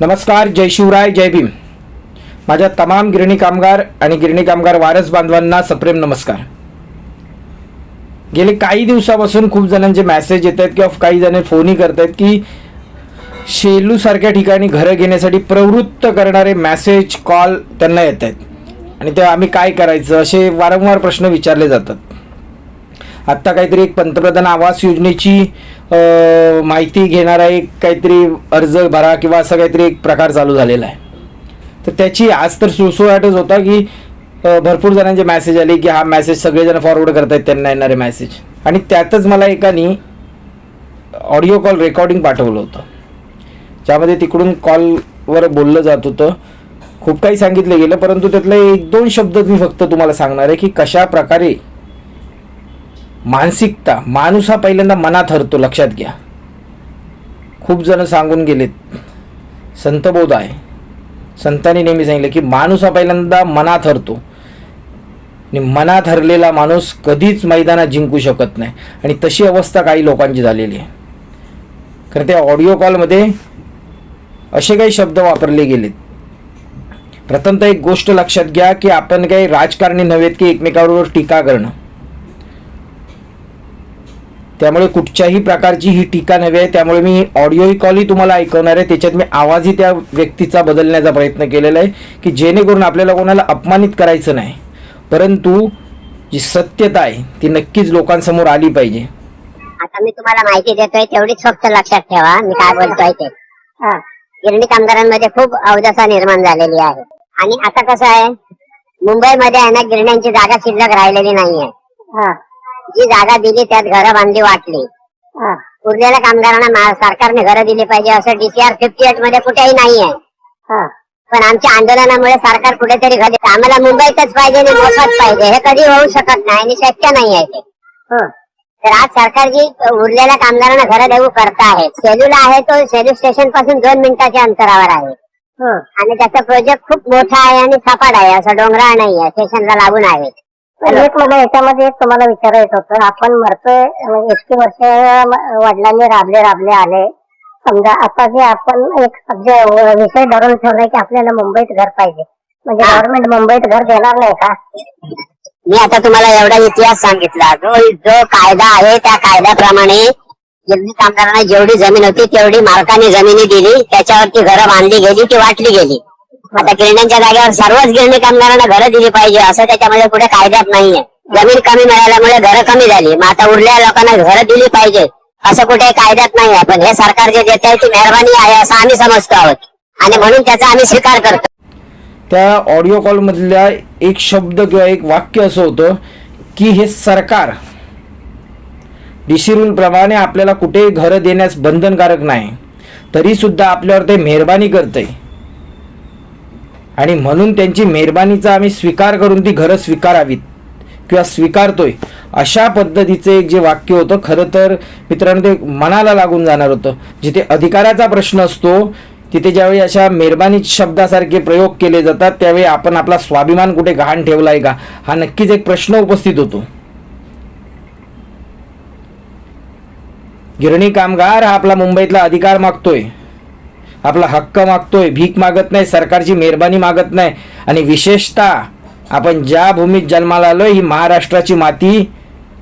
नमस्कार जय शिवराय जय भीम. माझ्या तमाम गिरणी कामगार आणि गिरणी कामगार वारस बांधवांना सप्रेम नमस्कार. गेले काही दिवसापासून खूप जणांचे मेसेज येत आहेत किंवा काही जण फोनही करत आहेत की शेलूसारख्या ठिकाणी घरं घेण्यासाठी प्रवृत्त करणारे मेसेज कॉल त्यांना येत आहेत आणि ते आम्ही काय करायचं असे वारंवार प्रश्न विचारले जातात. आत्ता काहीतरी एक पंतप्रधान आवास योजनेची माहिती घेणारा एक काहीतरी अर्ज भरा किंवा असं काहीतरी एक प्रकार चालू झालेला आहे. तर त्याची आज तर सुळसुळाटच होता की भरपूर जणांचे मॅसेज आले की हा मॅसेज सगळेजण फॉरवर्ड करतायत त्यांना येणारे मॅसेज आणि त्यातच मला एकानी ऑडिओ कॉल रेकॉर्डिंग पाठवलं होतं. ज्यामध्ये तिकडून कॉलवर बोललं जात होतं. खूप काही सांगितलं गेलं परंतु त्यातले एक दोन शब्द मी फक्त तुम्हाला सांगणार आहे की कशा प्रकारे मानसिकता माणूस हा पहिल्यांदा मनात हरतो लक्षात घ्या. खूप जण सांगून गेलेत संतबोध आहे संतांनी नेहमी सांगितलं की माणूस हा पहिल्यांदा मनात हरतो. आणि मनात हरलेला माणूस कधीच मैदानात जिंकू शकत नाही. आणि तशी अवस्था काही लोकांची झालेली आहे. कारण त्या ऑडिओ कॉलमध्ये असे काही शब्द वापरले गेलेत. प्रथमतः एक गोष्ट लक्षात घ्या की आपण काही राजकारणी नव्हेत की एकमेकांवर टीका करणं. त्यामुळे कुठच्याही प्रकारची ही टीका नव्हे आहे त्यामुळे मी ऑडिओ कॉलही तुम्हाला ऐकवणार आहे. त्याच्यात मी आवाजही त्या व्यक्तीचा बदलण्याचा प्रयत्न केलेला आहे की जेणेकरून आपल्याला कोणाला अपमानित करायचं नाही. परंतु जी सत्यता आहे ती नक्कीच लोकांसमोर आली पाहिजे. आता मी तुम्हाला माहिती देतोय तेवढीच फक्त लक्षात ठेवा. मी काय बोलतोय ते. गिरणी कामगारांमध्ये खूप अवदसा निर्माण झालेली आहे. आणि आता कसं आहे मुंबईमध्ये आहे ना गिरण्यांची जागा शिल्लक राहिलेली नाहीये. जी जागा दिली त्यात घरं बांधली वाटली. उरलेल्या कामगारांना सरकारने घरं दिली पाहिजे असं डीसीआर फिफ्टी एटमध्ये कुठेही नाहीये. पण आमच्या आंदोलनामुळे सरकार कुठेतरी घरी आम्हाला मुंबईतच पाहिजे आणि मोफत पाहिजे हे कधी होऊ शकत नाही आणि शक्य नाही आहे ते. तर आज सरकार जी उरलेल्या कामगारांना घरं देऊ करता आहे सेलूला आहे तो सेलू स्टेशनपासून दोन मिनिटाच्या अंतरावर आहे. आणि त्याचा प्रोजेक्ट खूप मोठा आहे आणि सपाट आहे असं डोंगराळ नाही आहे स्टेशनला लागून आहे. एक मला याच्यामध्ये एक तुम्हाला विचारायचं होतं. आपण मरतोय म्हणजे इतकी वर्ष वडिलांनी राबले राबले आले. समजा आता जे आपण एक विषय धरून ठेवलाय की आपल्याला मुंबईत घर पाहिजे. म्हणजे. गव्हर्नमेंट मुंबईत घर देणार नाही का? मी आता तुम्हाला एवढा इतिहास सांगितला. जो जो कायदा आहे त्या कायद्याप्रमाणे गिरणी कामगारांना जेवढी जमीन होती तेवढी मालकाने जमिनी दिली त्याच्यावरती घरं बांधली गेली की वाटली गेली. आता गिरण्यांच्या जागेवर सर्वच गिरणी कामगारांना घरं दिली पाहिजे असं त्याच्यामध्ये कुठे कायद्यात नाहीये. जमीन कमी मिळाल्यामुळे घरं कमी झाली. मग आता उरलेल्या लोकांना घरं दिली पाहिजे असं कुठे कायद्यात नाही आहे पण हे सरकार जे देत आहे ती मेहरबानी आहे असं आम्ही समजतो आहोत. आणि म्हणून त्याचा आम्ही स्वीकार करतो. त्या ऑडिओ कॉलमधल्या एक शब्द किंवा एक वाक्य असं होतं की हे सरकार डीसी रूल प्रमाणे आपल्याला कुठेही घरं देण्यास बंधनकारक नाही. तरीसुद्धा आपल्यावर ते मेहरबानी करतंय. आणि म्हणून त्यांची मेहरबानीचा आम्ही स्वीकार करून ती घरं स्वीकारावीत किंवा स्वीकारतोय. अशा पद्धतीचं एक जे वाक्य होतं खरं तर मित्रांनो ते मनाला लागून जाणार होतं. जिथे अधिकाराचा प्रश्न असतो तिथे ज्यावेळी अशा मेहरबानी शब्दासारखे प्रयोग केले जातात त्यावेळी आपण आपला स्वाभिमान कुठे गहाण ठेवला आहे का? हा नक्कीच एक प्रश्न उपस्थित होतो. गिरणी कामगार हा आपला मुंबईतला अधिकार मागतोय. आपला हक्क मागतोय भीक मागत नाही सरकारची मेहरबानी मागत नाही. आणि विशेषतः आपण ज्या भूमीत जन्माला आलो ही महाराष्ट्राची माती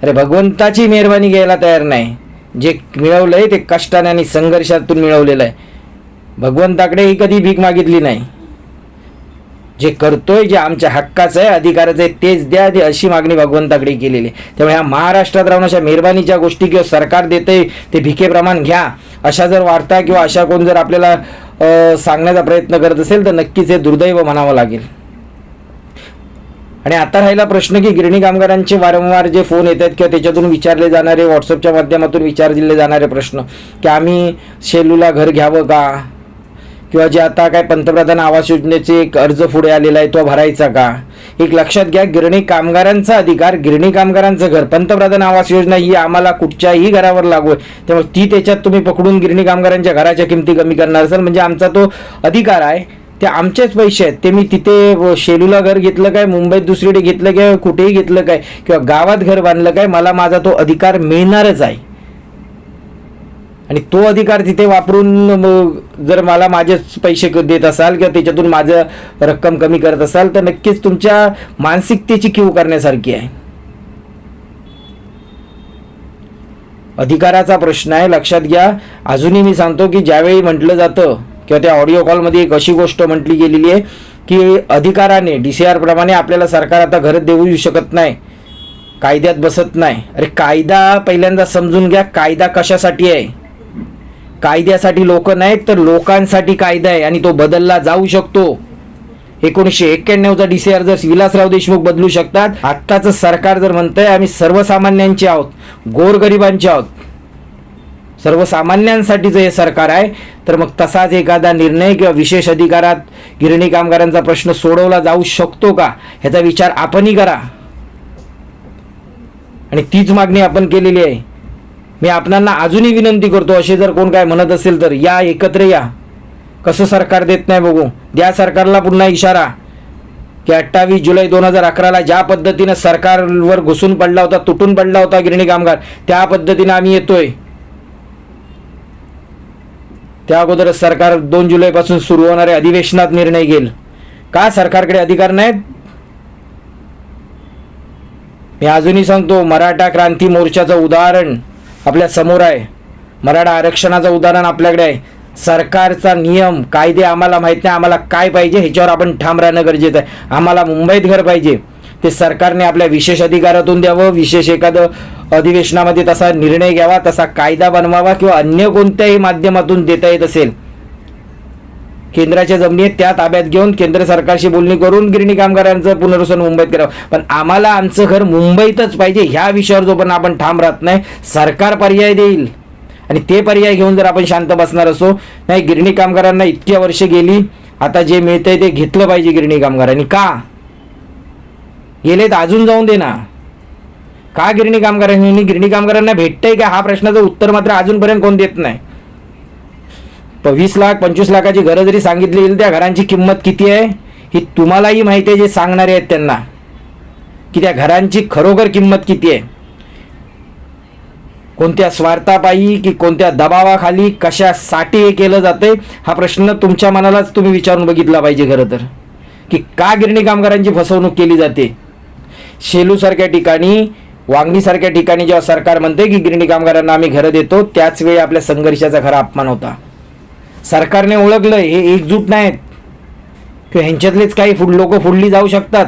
अरे भगवंताची मेहरबानी घ्यायला तयार नाही. जे मिळवलंय ते कष्टाने आणि संघर्षातून मिळवलेलं आहे. भगवंताकडे ही कधी भीक मागितली नाही. जे करतोय जे आमच्या हक्काचं आहे अधिकाराचं आहे तेच द्या ते अशी मागणी भगवंताकडे केलेली आहे. त्यामुळे ह्या महाराष्ट्रात राहून अशा मेहरबानीच्या गोष्टी किंवा सरकार देते ते भिकेप्रमाण घ्या. अशा जर वार्ता किंवा अशा कोण जर आपल्याला सांगण्याचा प्रयत्न करत असेल तर नक्कीच हे दुर्दैव म्हणावं लागेल. आणि आता राहिला प्रश्न की गिरणी कामगारांचे वारंवार जे फोन येत आहेत किंवा त्याच्यातून विचारले जाणारे व्हॉट्सअपच्या माध्यमातून विचार दिले जाणारे प्रश्न की आम्ही शेलूला घर घ्यावं का? किंवा जे आता काय पंतप्रधान आवास योजनेचे एक अर्ज पुढे आलेला आहे तो भरायचा का? एक लक्षात घ्या गिरणी कामगारांचा अधिकार गिरणी कामगारांचं घर. पंतप्रधान आवास योजना ही आम्हाला कुठच्याही घरावर लागू आहे. त्यामुळे ती त्याच्यात तुम्ही पकडून गिरणी कामगारांच्या घराच्या किमती कमी करणार असाल. म्हणजे आमचा तो अधिकार आहे. ते आमचेच पैसे आहेत. ते मी तिथे व शेलूला घर घेतलं काय मुंबईत दुसरीकडे घेतलं काय कुठेही घेतलं काय किंवा गावात घर बांधलं काय मला माझा तो अधिकार मिळणारच आहे. आणि तो अधिकार तिथे वापरून मग जर मला माझेच पैसे देत असाल किंवा त्याच्यातून माझं रक्कम कमी करत असाल तर नक्कीच तुमच्या मानसिकतेची किव करण्यासारखी आहे. अधिकाराचा प्रश्न आहे लक्षात घ्या. अजूनही मी सांगतो की ज्यावेळी म्हटलं जातं किंवा त्या ऑडिओ कॉलमध्ये एक अशी गोष्ट म्हटली गेलेली आहे की अधिकाराने डी सी आर प्रमाणे आपल्याला सरकार आता घर देऊ शकत नाही कायद्यात बसत नाही. अरे कायदा पहिल्यांदा समजून घ्या कायदा कशासाठी आहे? कायद्यासाठी लोक नाहीत तर लोकांसाठी कायदा आहे आणि तो बदलला जाऊ शकतो. एकोणीसशे एक्क्याण्णवचा डी सी आर जर विलासराव देशमुख बदलू शकतात आत्ताचं सरकार जर म्हणतंय आम्ही सर्वसामान्यांचे आहोत गोरगरिबांचे आहोत. सर्वसामान्यांसाठीचं हे सरकार आहे तर मग तसाच एखादा निर्णय किंवा विशेष अधिकारात गिरणी कामगारांचा प्रश्न सोडवला जाऊ शकतो का? ह्याचा विचार आपणही करा. आणि तीच मागणी आपण केलेली आहे. मी आपणांना अजूनही विनंती करतो असे जर कोण काय म्हणत असेल तर या एकत्र या. कसं सरकार देत नाही बघू. द्या सरकारला पुन्हा इशारा. की अठ्ठावीस जुलै दोन हजार अकराला ज्या पद्धतीनं सरकारवर घुसून पडला होता तुटून पडला होता गिरणी कामगार त्या पद्धतीनं आम्ही येतोय. त्या अगोदर सरकार दोन जुलैपासून सुरू होणाऱ्या अधिवेशनात निर्णय घेईल. का सरकारकडे अधिकार नाहीत? मी अजूनही सांगतो मराठा क्रांती मोर्चाचं उदाहरण. आपल्यासमोर आहे. मराठा आरक्षणाचं उदाहरण आपल्याकडे आहे. सरकारचा नियम कायदे आम्हाला माहीत नाही. आम्हाला काय पाहिजे ह्याच्यावर आपण ठाम राहणं गरजेचं आहे. आम्हाला मुंबईत घर पाहिजे. ते सरकारने आपल्या विशेष अधिकारातून द्यावं विशेष एखादं अधिवेशनामध्ये तसा निर्णय घ्यावा तसा कायदा बनवावा किंवा अन्य कोणत्याही माध्यमातून देता येत असेल. केंद्राच्या जमिनी आहेत त्या ताब्यात घेऊन केंद्र सरकारशी बोलणी करून गिरणी कामगारांचं पुनर्वसन मुंबईत करावं. पण आम्हाला आमचं घर मुंबईतच पाहिजे ह्या विषयावर जो पण आपण ठाम राहत नाही सरकार पर्याय देईल. आणि ते पर्याय घेऊन जर आपण शांत बसणार असो नाही गिरणी कामगारांना इतक्या वर्ष गेली आता जे मिळतंय ते घेतलं पाहिजे गिरणी कामगारांनी. का? गेले तर अजून जाऊन दे ना का गिरणी कामगारांनी गिरणी कामगारांना भेटतंय का? हा प्रश्नाचं उत्तर मात्र अजूनपर्यंत कोण देत नाही. वीस लाख पंचवीस लाखाची घरं जरी सांगितली येईल त्या घरांची किंमत किती आहे? ही तुम्हालाही माहिती आहे जे सांगणारे आहेत त्यांना. की त्या घरांची खरोखर किंमत किती आहे? कोणत्या स्वार्थापायी की कोणत्या दबावाखाली कशासाठी हे केलं जाते हा प्रश्न तुमच्या मनालाच तुम्ही विचारून बघितला पाहिजे खरं तर. की का गिरणी कामगारांची फसवणूक केली जाते? शेलूसारख्या ठिकाणी वांगणीसारख्या ठिकाणी जेव्हा सरकार म्हणते की गिरणी कामगारांना आम्ही घरं देतो त्याच वेळी आपल्या संघर्षाचा खरा अपमान होता. सरकारने ओळखलं हे एकजूट नाहीत. किंवा ह्यांच्यातलेच काही फुड लोक फुडली जाऊ शकतात.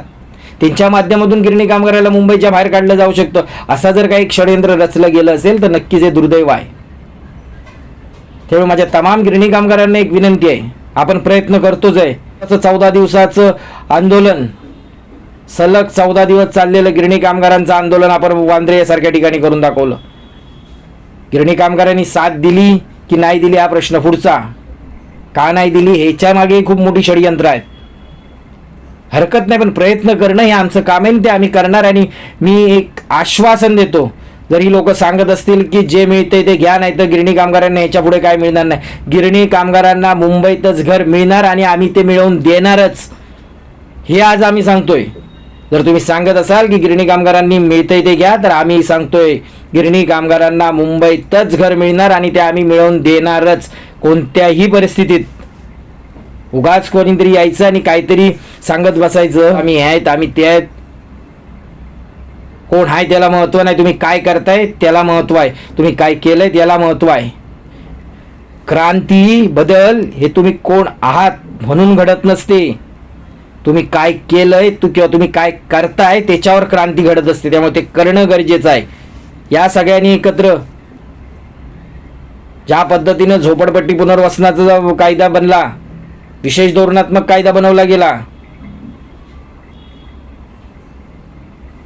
त्यांच्या माध्यमातून गिरणी कामगाराला मुंबईच्या बाहेर काढलं जाऊ शकतं. असा जर काही षडयंत्र रचलं गेलं असेल तर नक्कीच हे दुर्दैव आहे. त्यामुळे माझ्या तमाम गिरणी कामगारांना एक विनंती आहे. आपण प्रयत्न करतोच आहे. असं चौदा दिवसाचं आंदोलन सलग चौदा दिवस चाललेलं गिरणी कामगारांचं आंदोलन आपण वांद्रे यासारख्या ठिकाणी करून दाखवलं. गिरणी कामगारांनी साथ दिली की नाही दिली हा प्रश्न पुढचा. का नाही दिली? ह्याच्या मागे खूप मोठी षडयंत्र आहेत. हरकत नाही पण प्रयत्न करणं हे आमचं काम आहे ते आम्ही करणार आणि मी एक आश्वासन देतो. जर ही लोक सांगत असतील की जे मिळते ते घ्या नाही तर गिरणी कामगारांना ह्याच्या पुढे काय मिळणार नाही. गिरणी कामगारांना मुंबईतच घर मिळणार आणि आम्ही ते मिळवून देणारच. हे आज आम्ही सांगतोय. जर तुम्ही सांगत असाल की गिरणी कामगारांनी मिळते ते घ्या तर आम्ही सांगतोय गिरणी कामगारांना मुंबईतच घर मिळणार आणि ते आम्ही मिळवून देणारच. कोणत्याही परिस्थितीत उगाच कोणीतरी यायचं आणि काहीतरी सांगत बसायचं आम्ही हे आहेत आम्ही ते आहेत. कोण आहे त्याला महत्त्व नाही तुम्ही काय करताय त्याला महत्त्व आहे. तुम्ही काय केलंय त्याला महत्त्व आहे. क्रांती बदल हे तुम्ही कोण आहात म्हणून घडत नसते. तुम्ही काय केलंय तू किंवा तुम्ही काय करताय त्याच्यावर क्रांती घडत असते. त्यामुळे ते करणं गरजेचं आहे. या सगळ्यांनी एकत्र ज्या पद्धतीनं झोपडपट्टी पुनर्वसनाचा कायदा बनला विशेष धोरणात्मक कायदा बनवला गेला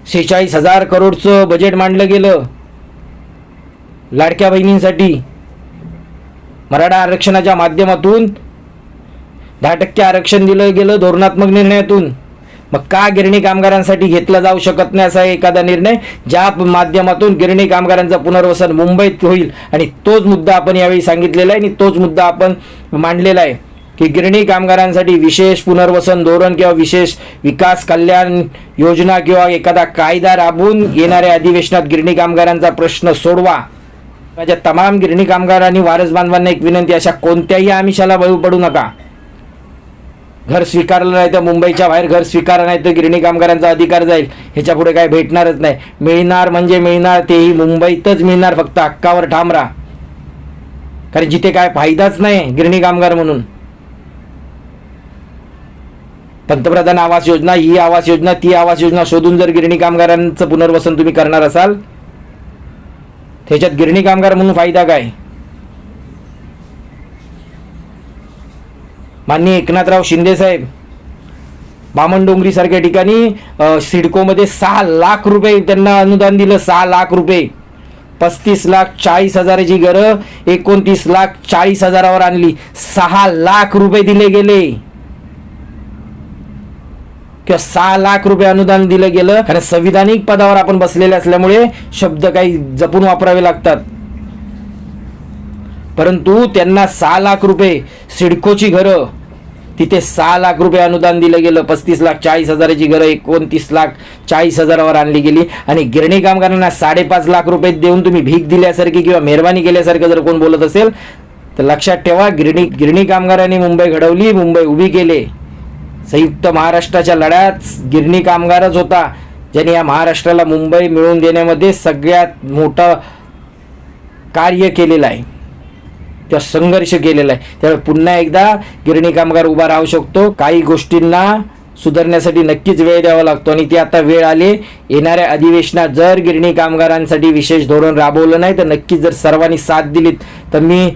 शेहेचाळीस हजार करोडचं बजेट मांडलं गेलं लाडक्या बहिणींसाठी मराठा आरक्षणाच्या माध्यमातून दहा टक्के आरक्षण दिलं गेलं धोरणात्मक निर्णयातून. मग का गिरणी कामगारांसाठी घेतला जाऊ शकत नाही असा एखादा निर्णय? ज्या माध्यमातून गिरणी कामगारांचं पुनर्वसन मुंबईत होईल. आणि तोच मुद्दा आपण यावेळी सांगितलेला आहे आणि तोच मुद्दा आपण मांडलेला आहे की गिरणी कामगारांसाठी विशेष पुनर्वसन धोरण किंवा विशेष विकास कल्याण योजना किंवा एखादा कायदा राबवून येणाऱ्या अधिवेशनात गिरणी कामगारांचा प्रश्न सोडवा. माझ्या तमाम गिरणी कामगार आणि वारस बांधवांना एक विनंती अशा कोणत्याही आमिषाला बळू पडू नका. घर स्वीकारलं नाही तर मुंबईच्या बाहेर घर स्वीकारलं नाही तर गिरणी कामगारांचा अधिकार जाईल. ह्याच्या पुढे काय भेटणारच नाही. मिळणार म्हणजे मिळणार तेही मुंबईतच मिळणार. फक्त हक्कावर ठाम राहा. कारण जिथे काय फायदाच नाही गिरणी कामगार म्हणून. पंतप्रधान आवास योजना ही आवास योजना ती आवास योजना शोधून जर गिरणी कामगारांचं पुनर्वसन तुम्ही करणार असाल त्याच्यात गिरणी कामगार म्हणून फायदा काय? माननीय एकनाथराव शिंदेसाहेब बामणडोंगरीसारख्या ठिकाणी सिडकोमध्ये सहा लाख रुपये त्यांना अनुदान दिलं सहा लाख रुपये. पस्तीस लाख चाळीस हजाराची घरं एकोणतीस लाख चाळीस हजारावर आणली. सहा लाख रुपये दिले गेले. किंवा सहा लाख रुपये अनुदान दिलं गेलं. कारण संविधानिक पदावर आपण बसलेले असल्यामुळे शब्द काही जपून वापरावे लागतात. परंतु त्यांना सहा लाख रुपये सिडकोची घरं तिथे सहा लाख रुपये अनुदान दिलं गेलं पस्तीस लाख चाळीस हजाराची घरं एकोणतीस लाख चाळीस हजारावर आणली गेली. आणि गिरणी कामगारांना साडेपाच लाख रुपये देऊन तुम्ही भीक दिल्यासारखी किंवा मेहरबानी केल्यासारखं जर कोण बोलत असेल तर लक्षात ठेवा गिरणी गिरणी कामगारांनी मुंबई घडवली मुंबई उभी केले. संयुक्त महाराष्ट्राच्या लढ्यात गिरणी कामगारच होता ज्याने या महाराष्ट्राला मुंबई मिळवून देण्यामध्ये सगळ्यात मोठं कार्य केलेलं आहे. किंवा संघर्ष केलेला आहे. त्यामुळे पुन्हा एकदा गिरणी कामगार उभा राहू शकतो. काही गोष्टींना सुधारण्यासाठी नक्कीच वेळ द्यावा लागतो आणि ती आता वेळ आली. येणाऱ्या अधिवेशनात जर गिरणी कामगारांसाठी विशेष धोरण राबवलं नाही तर नक्कीच जर सर्वांनी साथ दिलीत तर मी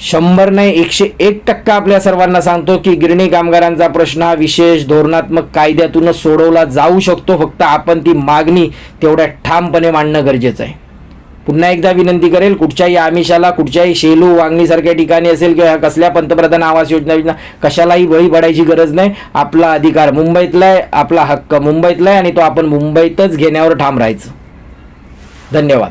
शंभर नाही एकशे एक टक्का आपल्या सर्वांना सांगतो की गिरणी कामगारांचा प्रश्न हा विशेष धोरणात्मक कायद्यातूनच सोडवला जाऊ शकतो. फक्त आपण ती मागणी तेवढ्या ठामपणे मांडणं गरजेचं आहे. पुन्हा एकदा विनंती करेल कुठच्याही आमिषाला कुठच्याही शेलू वांगणीसारख्या ठिकाणी असेल किंवा कसल्या पंतप्रधान आवास योजना योजना कशालाही बळी पडायची गरज नाही. आपला अधिकार मुंबईतला आहे आपला हक्क मुंबईतला आहे आणि तो आपण मुंबईतच घेण्यावर ठाम राहायचं. धन्यवाद.